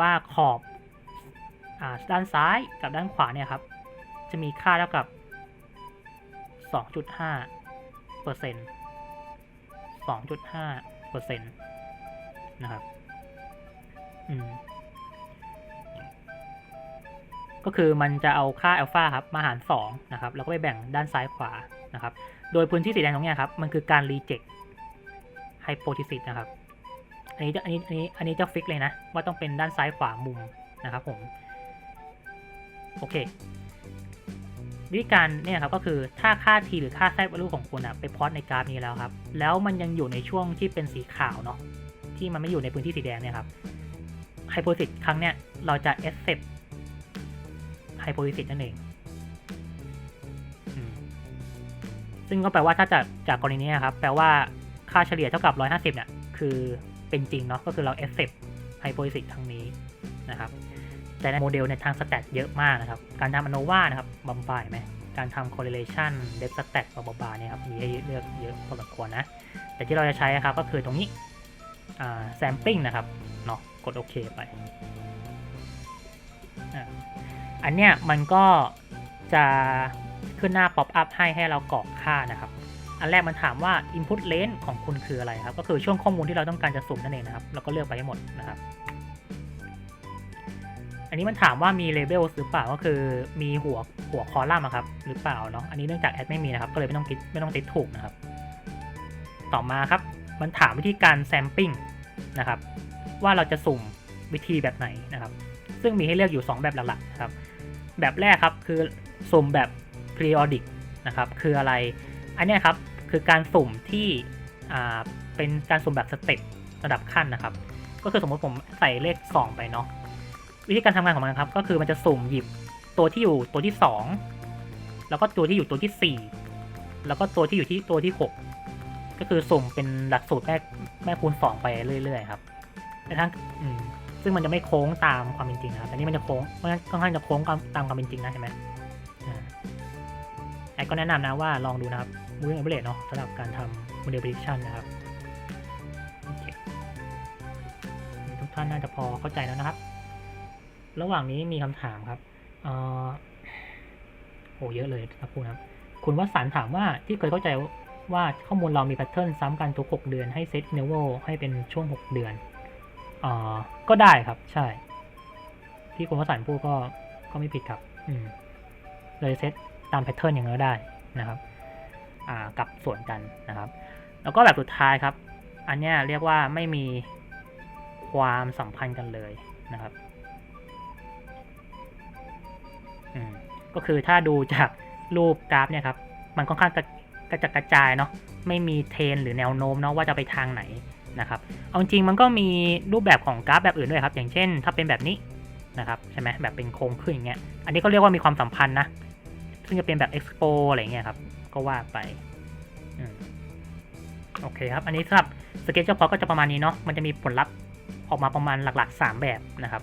ว่าขอบอด้านซ้ายกับด้านขวาเนี่ยครับ จะมีค่าเท่ากับ 2.5เปอร์เซ็นต์2.5เปอร์เซ็นต์นะครับอืมก็คือมันจะเอาค่าอัลฟาครับมาหาร 2 นะครับ แล้วก็ไปแบ่งด้านซ้ายขวานะครับ โดยพื้นที่สีแดงตรงนี้ครับ มันคือการรีเจ็คไฮโปทีซิสนะครับ อันนี้จะอันนี้อันนี้อันนี้จะฟิกเลยนะ ว่าต้องเป็นด้านซ้ายขวามุมนะครับผมโอเควิธีการเนี่ยครับก็คือถ้าค่า t หรือค่า z value ของคุณอะไปพอตในกราฟนี้แล้วครับ แล้วมันยังอยู่ในช่วงที่เป็นสีขาวเนาะที่มันไม่อยู่ในพื้นที่สีแดงเนี่ยครับไฮโปซิสครั้งเนี้ยเราจะ accept ไฮโปซิสนั่นเองซึ่งก็แปลว่าถ้าจากจากกรณีนี้นะครับ แปลว่าค่าเฉลี่ยเท่ากับ 150เนี่ยคือ เป็นจริงเนาะก็คือเรา accept ไฮโปซิสครั้งนี้นะครับแต่ในโมเดลในทางสแตทเยอะมากนะครับ การทำ ANOVA นะครับบัมบายไหมการทำ correlation depth stat บาบาเนี่ยครับมีให้เลือกเยอะพอสมควรนะ แต่ที่เราจะใช้ครับก็คือตรงนี้ sampling นะครับเนาะกดโอเคไป อันเนี้ยมันก็จะขึ้นหน้า pop up ให้ให้เรากรอกค่านะครับ อันแรกมันถามว่า input range ของคุณคืออะไรครับ ก็คือช่วงข้อมูลที่เราต้องการจะสุ่มนั่นเองนะครับ เราก็เลือกไปให้หมดนะครับ อันนี้มันถามว่ามี label หรือเปล่า ก็คือมีหัวหัวคอลัมน์อะครับ หรือเปล่าเนาะ อันนี้เนื่องจากแอดไม่มีนะครับ ก็เลยไม่ต้องติดไม่ต้องติดถูกนะครับ ต่อมาครับ มันถามวิธีการ sampling นะครับ ว่าเราจะสุ่มวิธีแบบไหนนะครับ ซึ่งมีให้เลือกอยู่ 2 แบบหลักๆครับ แบบแรกครับคือสุ่มแบบ periodic นะครับ คืออะไร อันนี้ครับคือการสุ่มที่เป็นการสุ่มแบบสเต็ประดับขั้นนะครับ ก็คือสมมติผมใส่เลข 2 ไปเนาะวิธีการทำงานของมันครับ ก็คือมันจะสุ่มหยิบตัวที่อยู่ตัวที่ 2 แล้วก็ตัวที่อยู่ตัวที่ 4 แล้วก็ตัวที่อยู่ที่ตัวที่ 6 ก็คือสุ่มเป็นหลักสูตรแม่แม่คูณ 2 ไปเรื่อย ๆ ครับแต่ทั้งซึ่งมันจะไม่โค้งตามความเป็นจริงนะครับแต่นี่มันจะโค้งเพราะฉะนั้นค่อนข้างจะโค้งตามความเป็นจริงนะเห็นไหมอ่าแอดก็แนะนำนะว่าลองดูนะครับ Moving Average เนาะสำหรับการทำ Model Prediction นะครับทุกท่านน่าจะพอเข้าใจแล้วนะครับ ระหว่างนี้มีคำถามครับเออโอ้เยอะเลยครับคุณครับ คุณวสันต์ถามว่าที่เคยเข้าใจว่าข้อมูลเรามีแพทเทิร์นซ้ำกันทุก 6 เดือนให้เซต interval ให้เป็นช่วง 6 เดือนออก็ได้ครับใช่ ที่คุณวสันต์พูดก็ก็ไม่ผิดครับ อืมเลยเซตตามแพทเทิร์นอย่างนั้นได้นะครับ กับส่วนกันนะครับ แล้วก็แบบสุดท้ายครับ อันนี้เรียกว่าไม่มีความสัมพันธ์กันเลยนะครับก็คือถ้าดูจากรูปกราฟเนี่ยครับ มันค่อนข้างกระกระจัดกระจายเนาะไม่มีเทรนหรือแนวโน้มเนาะว่าจะไปทางไหนนะครับ เอาจริงมันก็มีรูปแบบของกราฟแบบอื่นด้วยครับ อย่างเช่น ถ้าเป็นแบบนี้นะครับใช่ไหมแบบเป็นโค้งขึ้นอย่างเงี้ย อันนี้ก็เรียกว่ามีความสัมพันธ์นะ ซึ่งจะเป็นแบบ expo อะไรเงี้ยครับ ก็ว่าไปอโอเคครับ อันนี้สำหรับสเก็ตเฉพาะก็จะประมาณนี้เนาะ มันจะมีผลลัพธ์ออกมาประมาณหลักๆ 3 แบบนะครับ